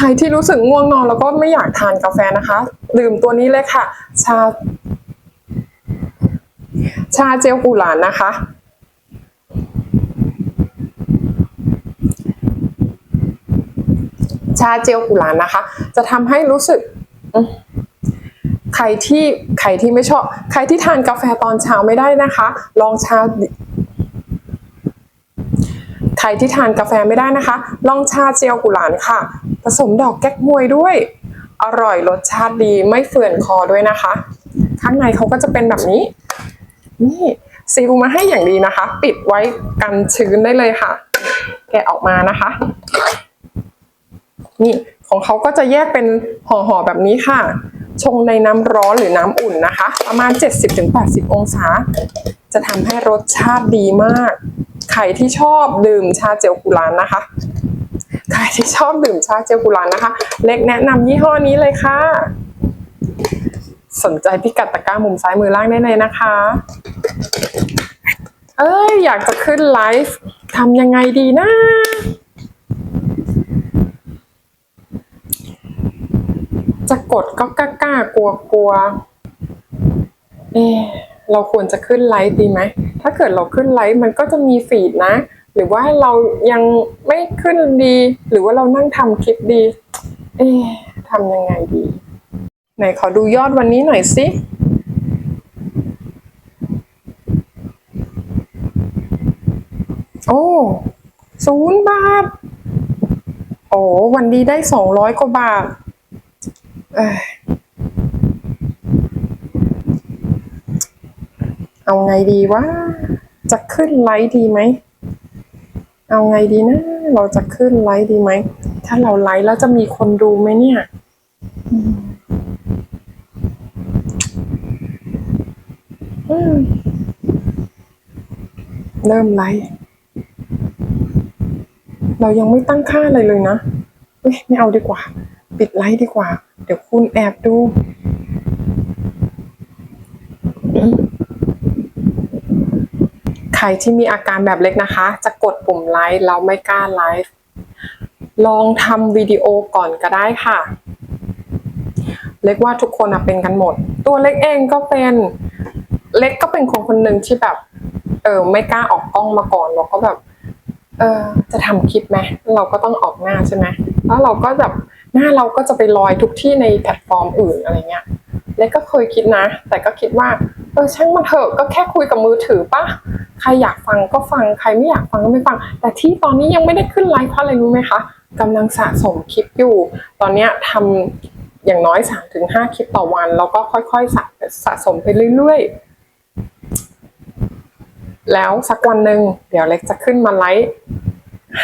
ครที่รู้สึกง่วงนอนแล้วก็ไม่อยากทานกาแฟนะคะ ดื่มตัวนี้เลยค่ะ ชา ชาเจลกุหลานนะคะ ชาเจลกุหลานนะคะ จะทำให้รู้สึกใครที่ใครที่ไม่ชอบ ใครที่ทานกาแฟตอนเช้าไม่ได้นะคะ ลองชาใครที่ทานกาแฟไม่ได้นะคะ ลองชาเจลกุหลานค่ะ ผสมดอกแก๊กฮวยด้วย อร่อยรสชาติดีไม่เฟื่อนคอด้วยนะคะ ข้างในเขาก็จะเป็นแบบนี้ นี่ซีลมาให้อย่างดีนะคะ ปิดไว้กันชื้นได้เลยค่ะ แกะออกมานะคะ นี่ของเขาก็จะแยกเป็นห่อๆแบบนี้ค่ะ ชงในน้ำร้อนหรือน้ำอุ่นนะคะ ประมาณ 70-80 องศา จะทำให้รสชาติดีมาก ใครที่ชอบดื่มชาเจลกุลานนะคะ ที่ชอบดื่มชาเจลกุลานนะคะ เล็กแนะนำยี่ห้อนี้เลยค่ะ สนใจพิกัดตะกร้ามุมซ้ายมือล่างได้เลยนะคะ เอ้ย อยากจะขึ้นไลฟ์ทำยังไงดีนะจะกดก็กล้ากล้ากลัวกลัว เอเราควรจะขึ้นไลฟ์ดีไหม ถ้าเกิดเราขึ้นไลฟ์มันก็จะมีฟีดนะ หรือว่าเรายังไม่ขึ้นดี หรือว่าเรานั่งทำคลิปดี เอ๊ะทำยังไงดี ไหนขอดูยอดวันนี้หน่อยสิโอ้ศูนย์บาท โอ้วันนี้ได้สองร้อยกว่าบาทเอ้ยเอาไงดีวะ จะขึ้นไลฟ์ดีไหม เอาไงดีนะ เราจะขึ้นไลฟ์ดีไหม ถ้าเราไลฟ์แล้วจะมีคนดูไหมเนี่ยเริ่มไลฟ์เรายังไม่ตั้งค่าอะไรเลยนะเฮ้ยไม่เอาดีกว่า ปิดไลฟ์ดีกว่า เดี๋ยวคุณแอบดู ใครที่มีอาการแบบเล็กนะคะ จะกดปุ่มไลฟ์แล้วไม่กล้าไลฟ์ลองทำวิดีโอก่อนก็ได้ค่ะ เล็กว่าทุกคนเป็นกันหมด ตัวเล็กเองก็เป็นเล็กก็เป็นคนคนหนึ่งที่แบบเออไม่กล้าออกกล้องมาก่อนเราก็แบบเออจะทำคลิปไหมเราก็ต้องออกหน้าใช่ไหมแล้วเราก็แบบหน้าเราก็จะไปลอยทุกที่ในแพลตฟอร์มอื่นอะไรเงี้ย เล็กก็เคยคิดนะ แต่ก็คิดว่าเออช่างมันเถอะก็แค่คุยกับมือถือปะใครอยากฟังก็ฟังใครไม่อยากฟังก็ไม่ฟัง แต่ที่ตอนนี้ยังไม่ได้ขึ้นไลฟ์เพราะอะไรรู้ไหมคะกำลังสะสมคลิปอยู่ ตอนเนี้ทำอย่างน้อย3าถึงหคลิปต่อวัน แล้วก็ค่อยๆสะสะสมไปเรื่อยๆ แล้วสักวันหนึ่งเดี๋ยวเล็กจะขึ้นมาไลฟ์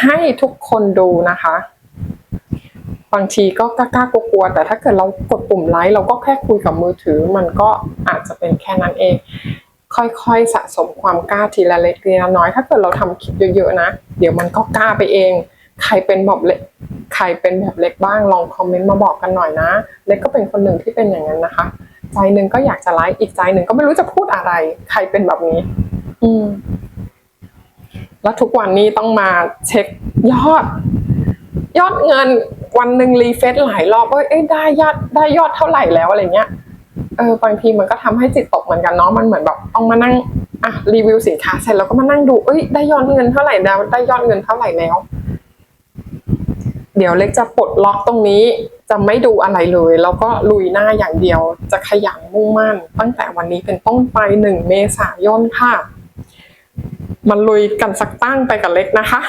ให้ทุกคนดูนะคะ บางทีก็กล้ากลัวๆแต่ถ้าเกิดเรากดปุ่มไลค์เราก็แค่คุยกับมือถือ มันก็อาจจะเป็นแค่นั้นเอง ค่อยๆสะสมความกล้าทีละเล็กทีละน้อย ถ้าเกิดเราทำคลิปเยอะๆนะ เดี๋ยวมันก็กล้าไปเอง ใครเป็นแบบเล็กใครเป็นแบบเล็กบ้างลองคอมเมนต์มาบอกกันหน่อยนะ เล็กก็เป็นคนหนึ่งที่เป็นอย่างนั้นนะคะ ใจหนึ่งก็อยากจะไลฟ์อีกใจหนึ่งก็ไม่รู้จะพูดอะไร ใครเป็นแบบนี้ อืมแล้วทุกวันนี้ต้องมาเช็คยอด ยอดเงิน วันหนึ่งรีเฟซหลายรอบเอ้ยได้ยอดได้ยอดเท่าไหร่แล้วอะไรเงี้ยเออบางทีมันก็ทำให้จิตตกเหมือนกันเนาะมันเหมือนแบบต้องมานั่งอะรีวิวสินค้าเสร็จแล้วก็มานั่งดูเอ้ยได้ยอดเงินเท่าไหร่แล้วได้ยอดเงินเท่าไหร่แล้ว เดี๋ยวเล็กจะปลดล็อกตรงนี้จะไม่ดูอะไรเลย แล้วก็ลุยหน้าอย่างเดียวจะขยันมุ่งมั่น ตั้งแต่วันนี้เป็นต้นไปหนึ่งเมษายนค่ะ มันลุยกันสักตั้งไปกับเล็กนะคะ